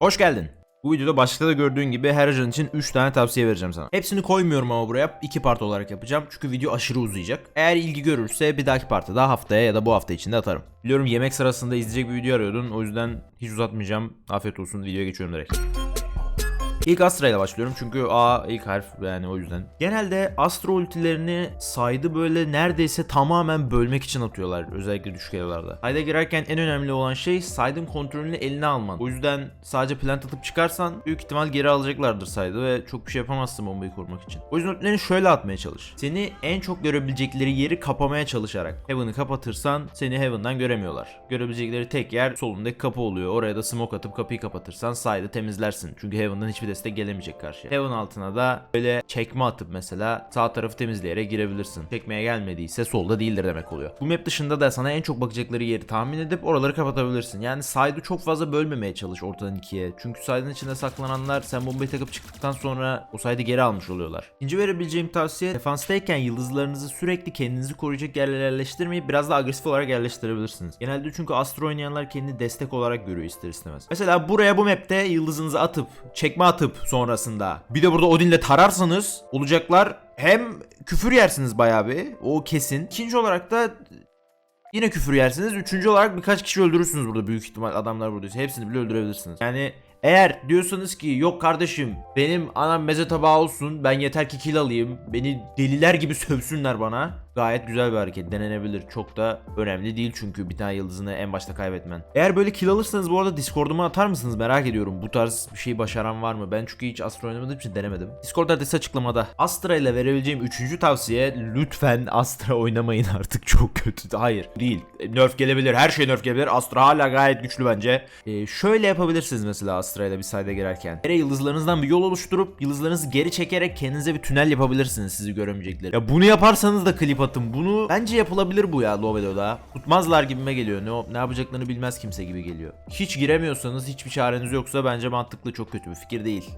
Hoş geldin. Bu videoda başlıkta da gördüğün gibi her ajan için 3 tane tavsiye vereceğim sana. Hepsini koymuyorum ama buraya 2 part olarak yapacağım çünkü video aşırı uzayacak. Eğer ilgi görürse bir dahaki partta daha haftaya ya da bu hafta içinde atarım. Biliyorum yemek sırasında izleyecek bir video arıyordun o yüzden hiç uzatmayacağım. Afiyet olsun videoya geçiyorum direkt. İlk Astra ile başlıyorum çünkü A ilk harf yani o yüzden. Genelde Astra ultilerini saydı böyle neredeyse tamamen bölmek için atıyorlar özellikle düşük elolarda. Sayda girerken en önemli olan şey saydın kontrolünü eline alman. O yüzden sadece plant atıp çıkarsan büyük ihtimal geri alacaklardır saydı ve çok bir şey yapamazsın bombayı korumak için. O yüzden ultilerini şöyle atmaya çalış. Seni en çok görebilecekleri yeri kapamaya çalışarak. Heaven'ı kapatırsan seni Heaven'dan göremiyorlar. Görebilecekleri tek yer solundaki kapı oluyor. Oraya da smoke atıp kapıyı kapatırsan saydı temizlersin. Çünkü Heaven'dan hiçbir destek gelemeyecek karşıya. Heaven altına da böyle çekme atıp mesela sağ tarafı temizleyerek girebilirsin. Çekmeye gelmediyse solda değildir demek oluyor. Bu map dışında da sana en çok bakacakları yeri tahmin edip oraları kapatabilirsin. Yani side'ı çok fazla bölmemeye çalış ortadan ikiye. Çünkü side'ın içinde saklananlar sen bombayı takıp çıktıktan sonra o side'ı geri almış oluyorlar. İkinci verebileceğim tavsiye defanstayken yıldızlarınızı sürekli kendinizi koruyacak yerlere yerleştirmeyip biraz da agresif olarak yerleştirebilirsiniz. Genelde çünkü Astro oynayanlar kendini destek olarak görüyor ister istemez. Mesela buraya bu map'te yıldızınızı atıp çekme atıp sonrasında bir de burada Odin'le tararsanız olacaklar hem küfür yersiniz bayağı bir o kesin. İkinci olarak da Yine küfür yersiniz. Üçüncü olarak birkaç kişi öldürürsünüz burada büyük ihtimal adamlar buradaysa. Hepsini bile öldürebilirsiniz. Yani eğer diyorsanız ki yok kardeşim benim anam meze tabağı olsun ben yeter ki kill alayım beni deliler gibi sövsünler bana gayet güzel bir hareket denenebilir çok da önemli değil çünkü bir tane yıldızını en başta kaybetmen. Eğer böyle kill alırsanız bu arada Discord'uma atar mısınız merak ediyorum bu tarz bir şey başaran var mı ben çünkü hiç Astra oynamadığım için denemedim. Discord adresi açıklamada. Astra ile verebileceğim üçüncü tavsiye lütfen Astra oynamayın artık çok kötü. Hayır değil nerf gelebilir her şey nerf gelebilir Astra hala gayet güçlü bence. Ee, şöyle yapabilirsiniz mesela Astra ile bir sayda girerken. Yere yıldızlarınızdan bir yol oluşturup yıldızlarınızı geri çekerek kendinize bir tünel yapabilirsiniz sizi göremeyecekleri. Ya bunu yaparsanız da klip atın. Bunu bence yapılabilir bu ya Lovelo'da. Tutmazlar gibime geliyor. Ne, ne yapacaklarını bilmez kimse gibi geliyor. Hiç giremiyorsanız hiçbir çareniz yoksa bence mantıklı çok kötü bir fikir değil.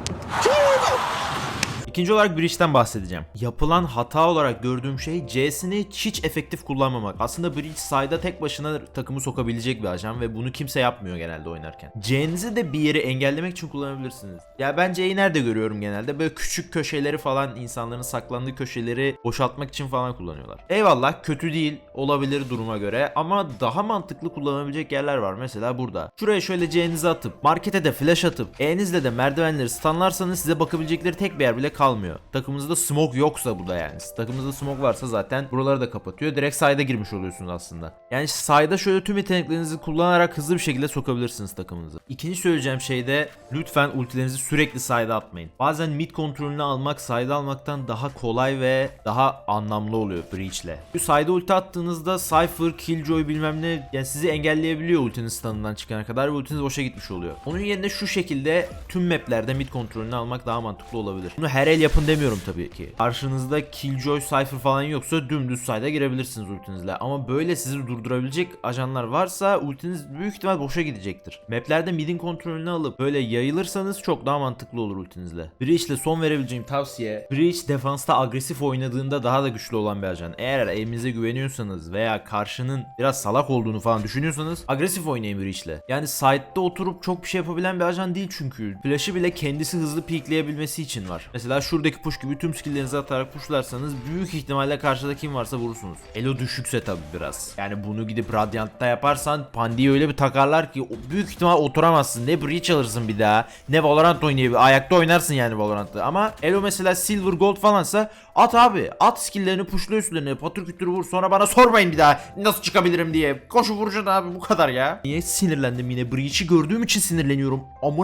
İkinci olarak Breach'ten bahsedeceğim. Yapılan hata olarak gördüğüm şey C'sini hiç efektif kullanmamak. Aslında Breach side'a tek başına takımı sokabilecek bir ajan ve bunu kimse yapmıyor genelde oynarken. C'nizi de bir yeri engellemek için kullanabilirsiniz. Ya ben C'yi nerede görüyorum genelde? Böyle küçük köşeleri falan insanların saklandığı köşeleri boşaltmak için falan kullanıyorlar. Eyvallah kötü değil olabilir duruma göre ama daha mantıklı kullanabilecek yerler var. Mesela burada. Şuraya şöyle C'nizi atıp markete de flash atıp E'nizle de merdivenleri stunlarsanız size bakabilecekleri tek bir yer bile kalmıyor. Takımınızda smoke yoksa bu da yani. Takımınızda smoke varsa zaten buraları da kapatıyor. Direkt side'a girmiş oluyorsunuz aslında. Yani side'a şöyle tüm yeteneklerinizi kullanarak hızlı bir şekilde sokabilirsiniz takımınızı. İkinci söyleyeceğim şey de lütfen ultilerinizi sürekli side'a atmayın. Bazen mid kontrolünü almak side'a almaktan daha kolay ve daha anlamlı oluyor Breach'le. Bu side'a ulti attığınızda Cypher, Killjoy bilmem ne yani sizi engelleyebiliyor ultinin stun'ından çıkana kadar ve ultiniz boşa gitmiş oluyor. Onun yerine şu şekilde tüm maplerde mid kontrolünü almak daha mantıklı olabilir. Bunu her el yapın demiyorum tabii ki. Karşınızda Killjoy, Cypher falan yoksa dümdüz side'a girebilirsiniz ultinizle. Ama böyle sizi durdurabilecek ajanlar varsa ultiniz büyük ihtimal boşa gidecektir. Maplerde midin kontrolünü alıp böyle yayılırsanız çok daha mantıklı olur ultinizle. Breach'le son verebileceğim tavsiye Breach defansta agresif oynadığında daha da güçlü olan bir ajan. Eğer elinize güveniyorsanız veya karşının biraz salak olduğunu falan düşünüyorsanız agresif oynayın Breach'le. Yani side'da oturup çok bir şey yapabilen bir ajan değil çünkü. Flash'ı bile kendisi hızlı peekleyebilmesi için var. Mesela şuradaki push gibi tüm skilllerinizi atarak pushlarsanız büyük ihtimalle karşıda kim varsa vurursunuz. Elo düşükse tabi biraz. Yani bunu gidip Radiant'ta yaparsan Pandi'yi öyle bir takarlar ki büyük ihtimal oturamazsın. Ne Breach alırsın bir daha ne Valorant oynayabilir. Ayakta oynarsın yani Valorant'ta. Ama Elo mesela Silver Gold falansa at abi. At skilllerini pushla üstlerine patır kütür vur sonra bana sormayın bir daha nasıl çıkabilirim diye. Koşu vuracaksın abi bu kadar ya. Niye sinirlendim yine Breach'i gördüğüm için sinirleniyorum. Ama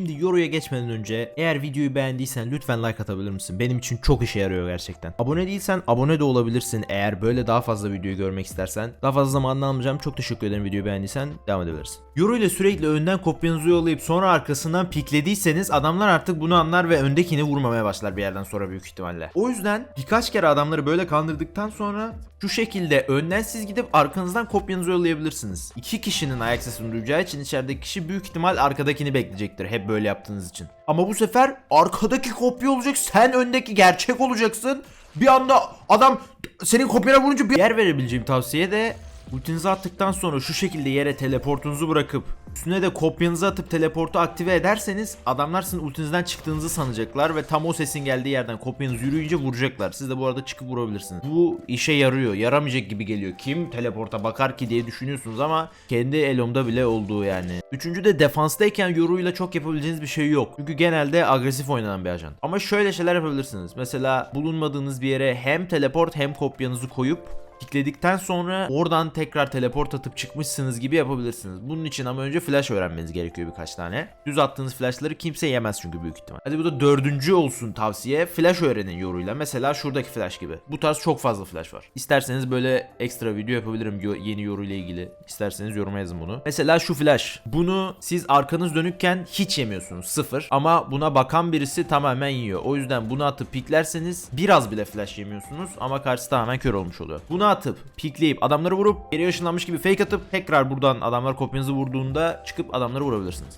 Şimdi Euro'ya geçmeden önce eğer videoyu beğendiysen lütfen like atabilir misin? Benim için çok işe yarıyor gerçekten. Abone değilsen abone de olabilirsin eğer böyle daha fazla videoyu görmek istersen. Daha fazla zamanını almayacağım. Çok teşekkür ederim videoyu beğendiysen. Devam edebilirsin. Euro ile sürekli önden kopyanızı yollayıp sonra arkasından piklediyseniz adamlar artık bunu anlar ve öndekini vurmamaya başlar bir yerden sonra büyük ihtimalle. O yüzden birkaç kere adamları böyle kandırdıktan sonra şu şekilde önden siz gidip arkanızdan kopyanızı yollayabilirsiniz. İki kişinin ayak sesini duyacağı için içerideki kişi büyük ihtimal arkadakini bekleyecektir hep böyle yaptığınız için. Ama bu sefer arkadaki kopya olacak sen öndeki gerçek olacaksın. Bir anda adam senin kopyana vurunca bir yer verebileceğim tavsiye de Ultinizi attıktan sonra şu şekilde yere teleportunuzu bırakıp Üstüne de kopyanızı atıp teleportu aktive ederseniz adamlar sizin ultinizden çıktığınızı sanacaklar ve tam o sesin geldiği yerden kopyanız yürüyünce vuracaklar. Siz de bu arada çıkıp vurabilirsiniz. Bu işe yarıyor. Yaramayacak gibi geliyor. Kim teleporta bakar ki diye düşünüyorsunuz ama kendi elomda bile olduğu yani. Üçüncü de defanstayken yoruyla çok yapabileceğiniz bir şey yok. Çünkü genelde agresif oynanan bir ajan. Ama şöyle şeyler yapabilirsiniz. Mesela bulunmadığınız bir yere hem teleport hem kopyanızı koyup Pikledikten sonra oradan tekrar teleport atıp çıkmışsınız gibi yapabilirsiniz. Bunun için ama önce flash öğrenmeniz gerekiyor birkaç tane. Düz attığınız flashları kimse yemez çünkü büyük ihtimal. Hadi bu da dördüncü olsun tavsiye. Flash öğrenin yoruyla. Mesela şuradaki flash gibi. Bu tarz çok fazla flash var. İsterseniz böyle ekstra video yapabilirim yeni yoruyla ilgili. İsterseniz yoruma yazın bunu. Mesela şu flash. Bunu siz arkanız dönükken hiç yemiyorsunuz. Sıfır. Ama buna bakan birisi tamamen yiyor. O yüzden bunu atıp piklerseniz biraz bile flash yemiyorsunuz ama karşısı tamamen kör olmuş oluyor. Bunu atıp pikleyip adamları vurup geriye ışınlanmış gibi fake atıp tekrar buradan adamlar kopyanızı vurduğunda çıkıp adamları vurabilirsiniz.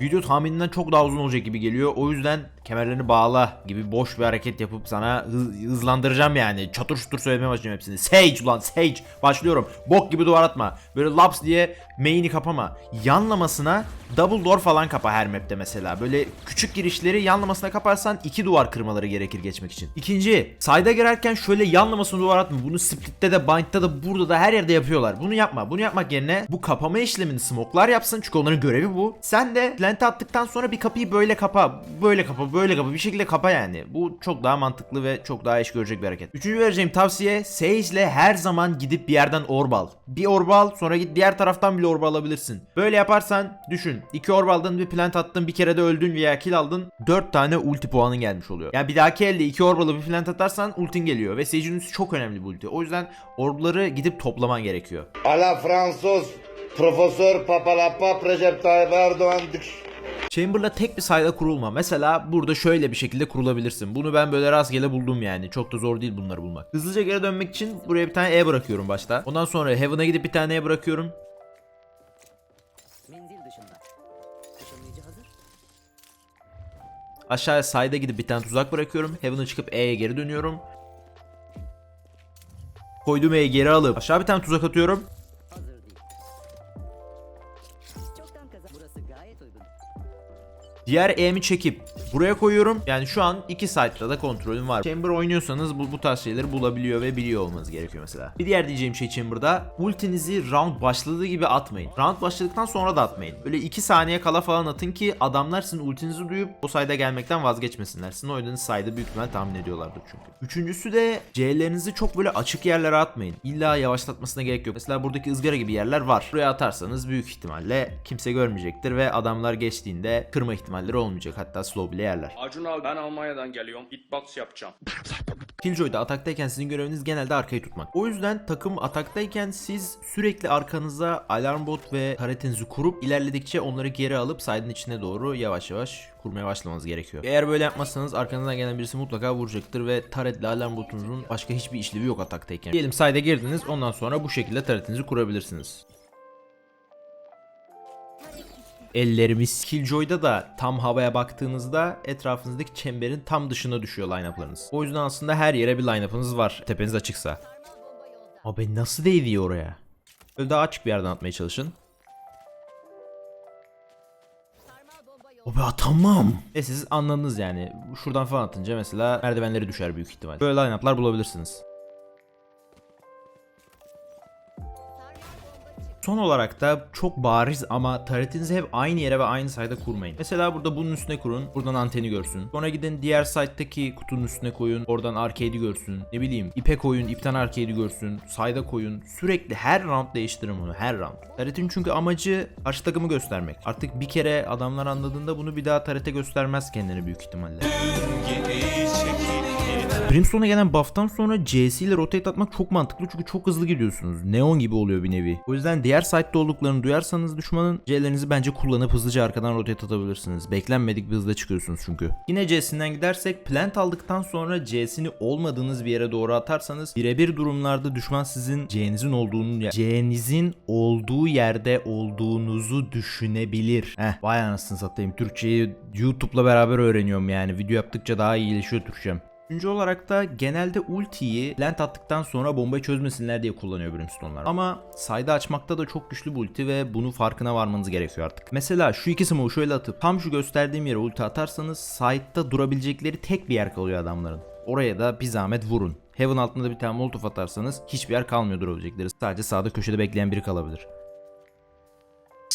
Video tahmininden çok daha uzun olacak gibi geliyor. O yüzden kemerlerini bağla gibi boş bir hareket yapıp sana hız- hızlandıracağım yani. Çatır çutur söylemeye başlayacağım hepsini. Sage ulan Sage. Başlıyorum. Bok gibi duvar atma. Böyle laps diye main'i kapama. Yanlamasına double door falan kapa her map'te mesela. Böyle küçük girişleri yanlamasına kaparsan iki duvar kırmaları gerekir geçmek için. İkinci, sayda girerken şöyle yanlamasına duvar atma. Bunu split'te de bind'de da burada da her yerde yapıyorlar. Bunu yapma. Bunu yapmak yerine bu kapama işlemini smoklar yapsın. Çünkü onların görevi bu. Sen de plant attıktan sonra bir kapıyı böyle kapa. Böyle kapa. Böyle kapa. Bir şekilde kapa yani. Bu çok daha mantıklı ve çok daha iş görecek bir hareket. Üçüncü vereceğim tavsiye Sage ile her zaman gidip bir yerden orb al. Bir orb al sonra git diğer taraftan bile orb alabilirsin. Böyle yaparsan düşün. iki orb aldın bir plant attın bir kere de öldün veya kill aldın. Dört tane ulti puanın gelmiş oluyor. Yani bir dahaki elde iki orb alıp bir plant atarsan ultin geliyor. Ve Sage'in ultisi çok önemli bir ulti. O yüzden orbları gidip toplaman gerekiyor. A la Fransos, Profesör Papalapa, Recep Tayyip Erdoğan. Chamber'la tek bir sayda kurulma. Mesela burada şöyle bir şekilde kurulabilirsin. Bunu ben böyle rastgele buldum yani. Çok da zor değil bunları bulmak. Hızlıca geri dönmek için buraya bir tane E bırakıyorum başta. Ondan sonra Heaven'a gidip bir tane E bırakıyorum. Aşağıya sayda gidip bir tane tuzak bırakıyorum. Heaven'a çıkıp E'ye geri dönüyorum. Koyduğum E'yi geri alıp aşağı bir tane tuzak atıyorum. Diğer E'mi çekip buraya koyuyorum. Yani şu an iki site'da da kontrolüm var. Chamber oynuyorsanız bu, bu tarz şeyleri bulabiliyor ve biliyor olmanız gerekiyor mesela. Bir diğer diyeceğim şey Chamber'da ultinizi round başladığı gibi atmayın. Round başladıktan sonra da atmayın. Böyle 2 saniye kala falan atın ki adamlar sizin ultinizi duyup o sayda gelmekten vazgeçmesinler. Sizin oynadığınız sayda büyük ihtimal tahmin ediyorlardır çünkü. Üçüncüsü de C'lerinizi çok böyle açık yerlere atmayın. İlla yavaşlatmasına gerek yok. Mesela buradaki ızgara gibi yerler var. Buraya atarsanız büyük ihtimalle kimse görmeyecektir ve adamlar geçtiğinde kırma ihtimalleri olmayacak. Hatta slow bile yerler. Acun abi ben Almanya'dan geliyorum. Hitbox yapacağım. Killjoy'da ataktayken sizin göreviniz genelde arkayı tutmak. O yüzden takım ataktayken siz sürekli arkanıza alarm bot ve taretinizi kurup ilerledikçe onları geri alıp side'ın içine doğru yavaş yavaş kurmaya başlamanız gerekiyor. Eğer böyle yapmazsanız arkanızdan gelen birisi mutlaka vuracaktır ve taretle alarm botunuzun başka hiçbir işlevi yok ataktayken. Diyelim side'e girdiniz ondan sonra bu şekilde taretinizi kurabilirsiniz. Ellerimiz Killjoy'da da tam havaya baktığınızda etrafınızdaki çemberin tam dışına düşüyor line-up'larınız. O yüzden aslında her yere bir line-up'ınız var. Tepeniz açıksa. Abi nasıl değdi oraya? Böyle daha açık bir yerden atmaya çalışın. Abi atamam. E siz anladınız yani. Şuradan falan atınca mesela merdivenleri düşer büyük ihtimal. Böyle line-up'lar bulabilirsiniz. Son olarak da çok bariz ama taretinizi hep aynı yere ve aynı sayda kurmayın. Mesela burada bunun üstüne kurun. Buradan anteni görsün. Sonra gidin diğer site'daki kutunun üstüne koyun. Oradan arcade'i görsün. Ne bileyim ipe koyun. ipten arcade'i görsün. Sayda koyun. Sürekli her round değiştirin bunu. Her round. Taretin çünkü amacı karşı takımı göstermek. Artık bir kere adamlar anladığında bunu bir daha tarete göstermez kendini büyük ihtimalle. Brimstone'a gelen buff'tan sonra CS ile rotate atmak çok mantıklı çünkü çok hızlı gidiyorsunuz. Neon gibi oluyor bir nevi. O yüzden diğer site'de olduklarını duyarsanız düşmanın C'lerinizi bence kullanıp hızlıca arkadan rotate atabilirsiniz. Beklenmedik bir hızda çıkıyorsunuz çünkü. Yine C'sinden gidersek plant aldıktan sonra C'sini olmadığınız bir yere doğru atarsanız birebir durumlarda düşman sizin C'nizin olduğunu C'nizin olduğu yerde olduğunuzu düşünebilir. Heh vay anasını satayım. Türkçeyi YouTube'la beraber öğreniyorum yani. Video yaptıkça daha iyi iyileşiyor Türkçem. Üçüncü olarak da genelde ultiyi plant attıktan sonra bombayı çözmesinler diye kullanıyor Brimstone'lar. Ama sayda açmakta da çok güçlü bu ulti ve bunun farkına varmanız gerekiyor artık. Mesela şu iki smoke'u şöyle atıp tam şu gösterdiğim yere ulti atarsanız side'da durabilecekleri tek bir yer kalıyor adamların. Oraya da bir zahmet vurun. Heaven altında bir tane molotof atarsanız hiçbir yer kalmıyor durabilecekleri. Sadece sağda köşede bekleyen biri kalabilir.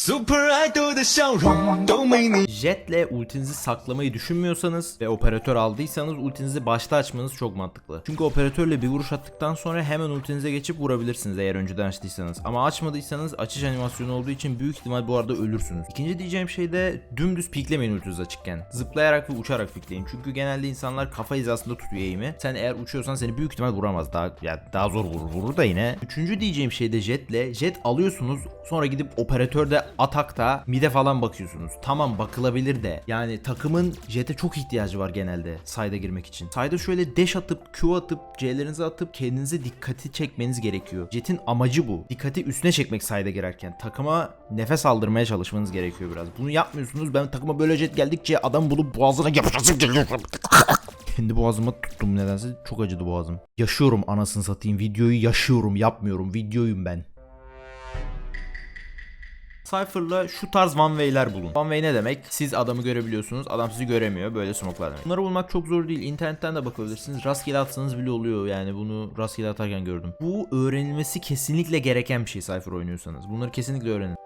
Super Idol 的笑容都没你。 Jetle ultinizi saklamayı düşünmüyorsanız ve operatör aldıysanız ultinizi başta açmanız çok mantıklı. Çünkü operatörle bir vuruş attıktan sonra hemen ultinize geçip vurabilirsiniz eğer önceden açtıysanız. Ama açmadıysanız açış animasyonu olduğu için büyük ihtimal bu arada ölürsünüz. İkinci diyeceğim şey de dümdüz piklemeyin ultiniz açıkken. Zıplayarak ve uçarak pikleyin. Çünkü genelde insanlar kafa hizasında tutuyor eğimi. Sen eğer uçuyorsan seni büyük ihtimal vuramaz. Daha ya daha zor vurur. Vurur da yine. Üçüncü diyeceğim şey de jetle. Jet alıyorsunuz sonra gidip operatörde atakta mide falan bakıyorsunuz. Tamam bakılabilir de. Yani takımın jete çok ihtiyacı var genelde sayda girmek için. Sayda şöyle dash atıp Q atıp C'lerinizi atıp kendinize dikkati çekmeniz gerekiyor. Jet'in amacı bu. Dikkati üstüne çekmek sayda girerken. Takıma nefes aldırmaya çalışmanız gerekiyor biraz. Bunu yapmıyorsunuz. Ben takıma böyle jet geldikçe adam bulup boğazına yapışası geliyor. Kendi boğazıma tuttum nedense. Çok acıdı boğazım. Yaşıyorum anasını satayım. Videoyu yaşıyorum. Yapmıyorum. Videoyum ben. Cypher'la şu tarz one way'ler bulun. One way ne demek? Siz adamı görebiliyorsunuz, adam sizi göremiyor. Böyle smoke'lar demek. Bunları bulmak çok zor değil. İnternetten de bakabilirsiniz. Rastgele atsanız bile oluyor. Yani bunu rastgele atarken gördüm. Bu öğrenilmesi kesinlikle gereken bir şey Cypher oynuyorsanız. Bunları kesinlikle öğrenin.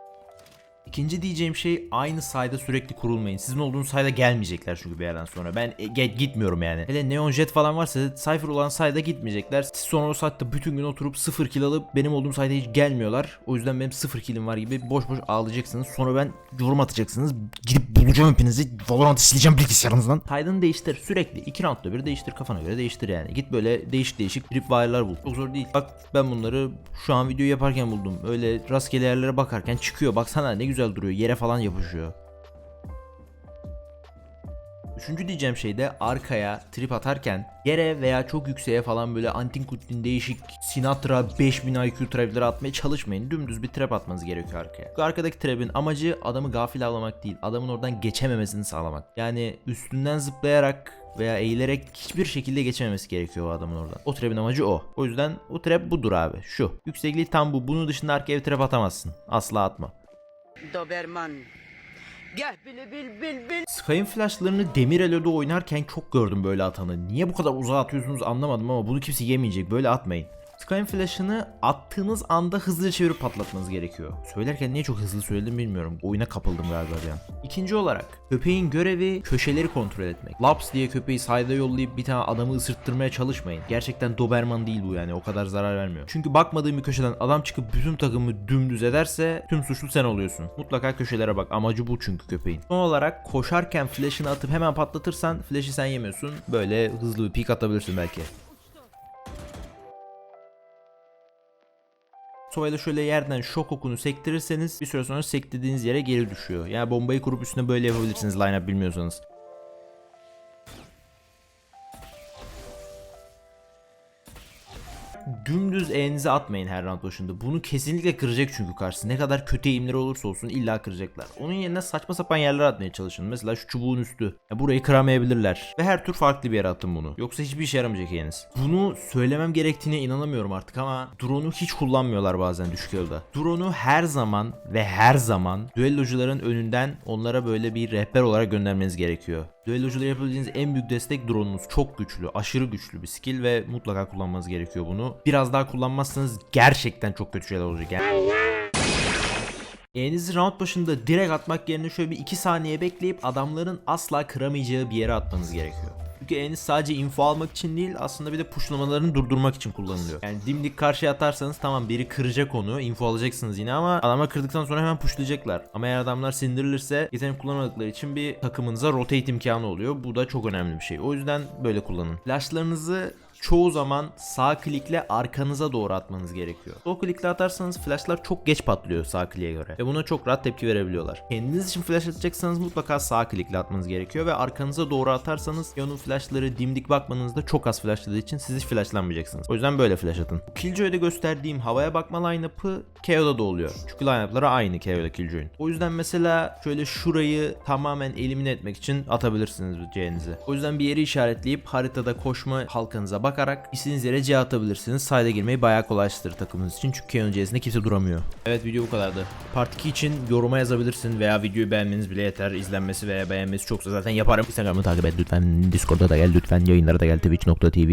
İkinci diyeceğim şey aynı sayda sürekli kurulmayın. Sizin olduğunuz sayda gelmeyecekler çünkü bir yerden sonra. Ben e, gitmiyorum yani. Hele Neon Jet falan varsa Cypher olan sayda gitmeyecekler. Siz sonra o saatte bütün gün oturup sıfır kill alıp benim olduğum sayda hiç gelmiyorlar. O yüzden benim sıfır killim var gibi boş boş ağlayacaksınız. Sonra ben yorum atacaksınız. Gidip bulacağım hepinizi. Valorant'ı sileceğim bilgisayarınızdan. Saydını değiştir. Sürekli. iki roundda bir değiştir. Kafana göre değiştir yani. Git böyle değişik değişik tripwire'lar bul. Çok zor değil. Bak ben bunları şu an video yaparken buldum. Öyle rastgele yerlere bakarken çıkıyor. Baksana ne güzel duruyor. Yere falan yapışıyor. Üçüncü diyeceğim şey de arkaya trip atarken yere veya çok yükseğe falan böyle antin kutin değişik Sinatra 5000 IQ trapleri atmaya çalışmayın. Dümdüz bir trap atmanız gerekiyor arkaya. Bu arkadaki trap'in amacı adamı gafil avlamak değil. Adamın oradan geçememesini sağlamak. Yani üstünden zıplayarak veya eğilerek hiçbir şekilde geçememesi gerekiyor o adamın oradan. O trap'in amacı o. O yüzden o trap budur abi. Şu. Yüksekliği tam bu. Bunun dışında arkaya bir trap atamazsın. Asla atma. Doberman. Gel bili bil bil bil. Sky'ın flashlarını Demir Elo'da oynarken çok gördüm böyle atanı. Niye bu kadar uzağa atıyorsunuz anlamadım ama bunu kimse yemeyecek. Böyle atmayın. Sky'ın flash'ını attığınız anda hızlıca çevirip patlatmanız gerekiyor. Söylerken niye çok hızlı söyledim bilmiyorum. Oyuna kapıldım galiba bir an. İkinci olarak köpeğin görevi köşeleri kontrol etmek. Laps diye köpeği sayda yollayıp bir tane adamı ısırttırmaya çalışmayın. Gerçekten Doberman değil bu yani o kadar zarar vermiyor. Çünkü bakmadığın bir köşeden adam çıkıp bütün takımı dümdüz ederse tüm suçlu sen oluyorsun. Mutlaka köşelere bak amacı bu çünkü köpeğin. Son olarak koşarken flash'ını atıp hemen patlatırsan flash'ı sen yemiyorsun. Böyle hızlı bir pik atabilirsin belki. Sovayla şöyle yerden şok okunu sektirirseniz bir süre sonra sektirdiğiniz yere geri düşüyor. Yani bombayı kurup üstüne böyle yapabilirsiniz line up bilmiyorsanız. Dümdüz elinize atmayın her round başında. Bunu kesinlikle kıracak çünkü karşısı. Ne kadar kötü eğimleri olursa olsun illa kıracaklar. Onun yerine saçma sapan yerlere atmaya çalışın. Mesela şu çubuğun üstü. Ya burayı kıramayabilirler. Ve her tur farklı bir yere atın bunu. Yoksa hiçbir işe yaramayacak eliniz. Bunu söylemem gerektiğine inanamıyorum artık ama drone'u hiç kullanmıyorlar bazen düşük yılda. Drone'u her zaman ve her zaman düellocuların önünden onlara böyle bir rehber olarak göndermeniz gerekiyor. Düelloculara yapabileceğiniz en büyük destek drone'unuz. Çok güçlü, aşırı güçlü bir skill ve mutlaka kullanmanız gerekiyor bunu. Biraz daha kullanmazsanız gerçekten çok kötü şeyler olacak. Yani E'nizi round başında direkt atmak yerine şöyle bir 2 saniye bekleyip adamların asla kıramayacağı bir yere atmanız gerekiyor. Çünkü E'niz sadece info almak için değil aslında bir de pushlamalarını durdurmak için kullanılıyor. Yani dimdik karşıya atarsanız tamam biri kıracak onu info alacaksınız yine ama adamlar kırdıktan sonra hemen pushlayacaklar. Ama eğer adamlar sindirilirse yetenek kullanmadıkları için bir takımınıza rotate imkanı oluyor. Bu da çok önemli bir şey. O yüzden böyle kullanın. Flashlarınızı çoğu zaman sağ klikle arkanıza doğru atmanız gerekiyor. Sol klikle atarsanız flashlar çok geç patlıyor sağ kliğe göre ve buna çok rahat tepki verebiliyorlar. Kendiniz için flash atacaksanız mutlaka sağ klikle atmanız gerekiyor ve arkanıza doğru atarsanız onun flashları dimdik bakmanızda çok az flashladığı için siz hiç flashlanmayacaksınız. O yüzden böyle flash atın. Killjoy'da gösterdiğim havaya bakma line-up'ı KO'da da oluyor. Çünkü line-up'ları aynı KO'da Killjoy'un. O yüzden mesela şöyle şurayı tamamen elimine etmek için atabilirsiniz C'nizi. O yüzden bir yeri işaretleyip haritada koşma halkanıza bakarak istediğiniz yere C atabilirsiniz. Sayda girmeyi bayağı kolaylaştırır takımınız için çünkü KO'nun C'sinde kimse duramıyor. Evet video bu kadardı. Part 2 için yoruma yazabilirsin veya videoyu beğenmeniz bile yeter. İzlenmesi veya beğenmesi çoksa zaten yaparım. Instagram'ı takip et lütfen. Discord'a da gel lütfen. Yayınlara da gel. Twitch.tv